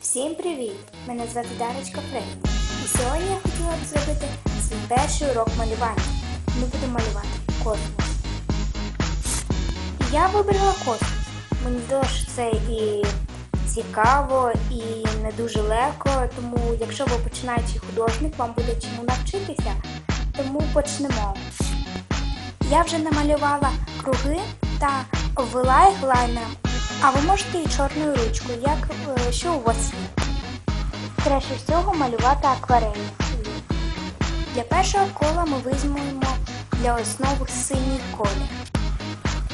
Всім привіт! Мене звати Дарочка Фрейд. І сьогодні я хотіла б зробити свій перший урок малювання. Ми будемо малювати космос. Я вибрала космос. Мені здалося, це і цікаво, і не дуже легко, тому якщо ви починаючий художник, вам буде чому навчитися. Тому почнемо. Я вже намалювала круги та обвела їх лайнером, а ви можете і чорною ручкою, як е, що у вас є. Краще всього малювати акварелью. Для першого кола ми візьмемо для основи синій колір.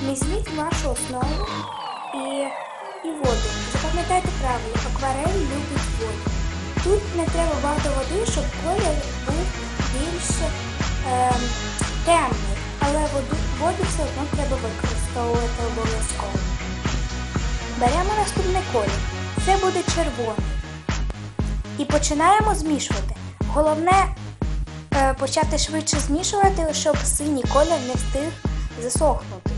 Візьміть вашу основу і, і воду. Запам'ятайте правило, акварель любить воду. Тут не треба багато води, щоб колір був більш ем, темний, але воду, воду все одно треба використовувати обов'язково. Беремо наступний колір. Це буде червоний. І починаємо змішувати. Головне е, почати швидше змішувати, щоб синій колір не встиг засохнути.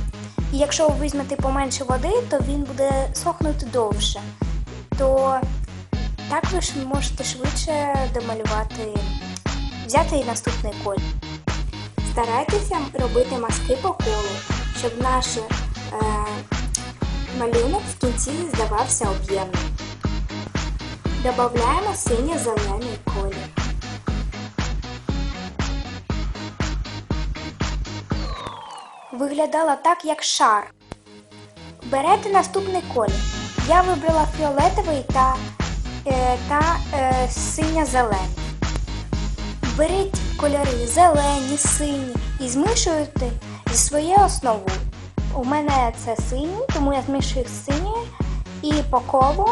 І якщо ви візьмете поменше води, то він буде сохнути довше. То так ви ж можете швидше домалювати, взяти і наступний колір. Старайтеся робити маски по колу, щоб наш е, малюнок в кінці здавався об'ємним. Добавляємо синьо-зелений колір. Виглядала так, як шар. Берете наступний колір. Я вибрала фіолетовий та, е, та е, синьо-зелений. Беріть кольори зелені, сині і змішуйте зі своєю основою. У мене це синій, тому я змішую з і по колу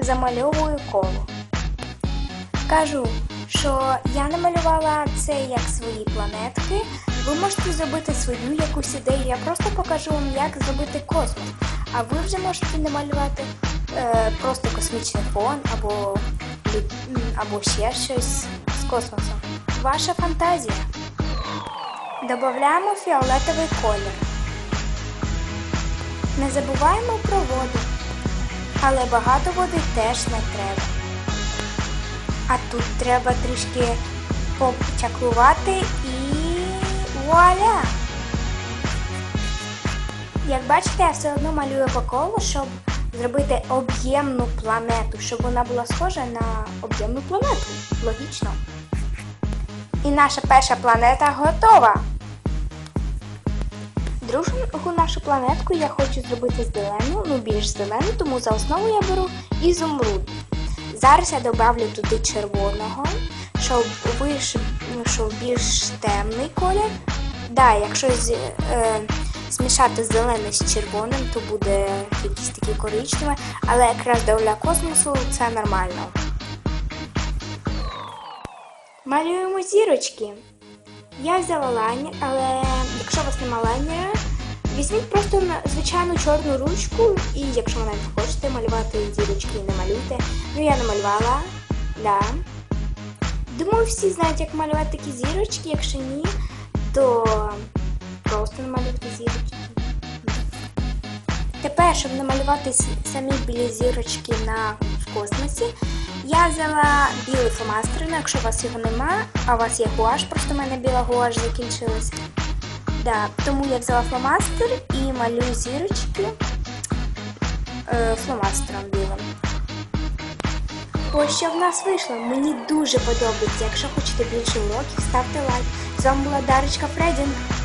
замальовую коло. Кажу, що я намалювала це як свої планетки. Ви можете зробити свою якусь ідею. Я просто покажу вам, як зробити космос. А ви вже можете намалювати е, просто космічний фон або, або ще щось з космосом. Ваша фантазія. Додаємо фіолетовий колір. Не забуваємо про воду, але багато води теж не треба. А тут треба трішки почаклувати і вуаля! Як бачите, я все одно малюю по колу, щоб зробити об'ємну планету, щоб вона була схожа на об'ємну планету. Логічно. І наша перша планета готова. Другу нашу планетку я хочу зробити зелену, ну більш зелену, тому за основу я беру ізумруд. Зараз я додавлю туди червоного, щоб вийшов більш темний колір. Да, якщо з, е, змішати зелений з червоним, то буде якийсь такий коричневий, але якраз для космосу це нормально. Малюємо зірочки. Я взяла лайнер, але якщо у вас немає лайнера, візьміть просто звичайну чорну ручку, і якщо ви навіть хочете малювати зірочки, не малюйте. Ну я намалювала, да. Думаю, всі знають, як малювати такі зірочки. Якщо ні, то просто намалювати зірочки. Тепер, щоб намалювати самі білі зірочки на в космосі, я взяла білий фломастер, ну, якщо у вас його нема, а у вас є гуаш, просто в мене біла гуаш закінчилась. Да, тому я взяла фломастер і малюю зірочки е, фломастером білим. Ось що в нас вийшло. Мені дуже подобається. Якщо хочете більше уроків, ставте лайк. З вами була Дарочка Фредінг.